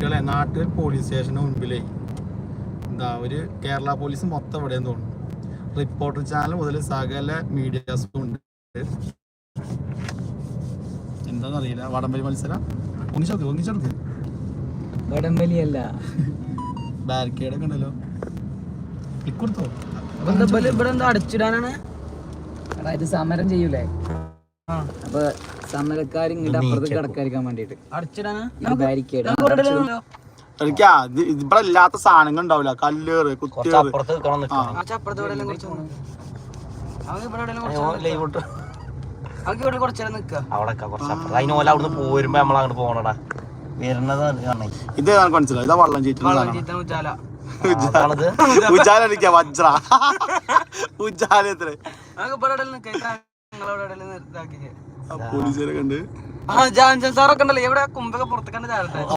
മക്കളെ നാട്ടിൽ പോലീസ് സ്റ്റേഷന് മുൻപിലേ. എന്താ ഒരു കേരള പോലീസ് മൊത്തം എവിടെയെന്ന് തോന്നുന്നു. റിപ്പോർട്ടർ ചാനൽ മുതൽ സകല മീഡിയാസും ഉണ്ട്. എന്താണെന്നറിയില്ല വടംവലി മത്സരം? ഒന്നിച്ചെടുക്ക് ഒന്നിച്ചെടുക്ക് വടംവലിയല്ല ബാരിക്കേഡ് ഒക്കെ ഉണ്ടല്ലോ. ക്ലിക്ക് കൊടുത്തോ? ഇവിടെ എന്താ അടച്ചിടാനാണ്? സമരം ചെയ്യൂലേ? അപ്പൊ സമരക്കാർ ഇങ്ങോട്ട് അപ്പുറത്ത് കടക്കാതിരിക്കാൻ വേണ്ടിട്ട് എനിക്ക് ഇവിടെ ഇല്ലാത്ത സാധനങ്ങൾ ഉണ്ടാവില്ല. കല്ലേറ് കുത്തിയേറ് അവിടെ പോരുമ്പോ നമ്മൾ അങ്ങോട്ട് വരുന്നത് ഇത് എനിക്ക് മനസ്സിലായി. ഇതാ വള്ളം ചീറ്റുന്ന ഉജാല. ഉജാല എനിക്ക് വജ്ര. ഉജാല എത്ര പോലീസുകാരെ കണ്ട് ആ ജാൻ ജാൻ സാറൊക്കെ ഉണ്ടല്ലോ. എവിടെ കുമ്പൊക്കെ പുറത്തേക്കാണ്ട് ചാലട്ടെ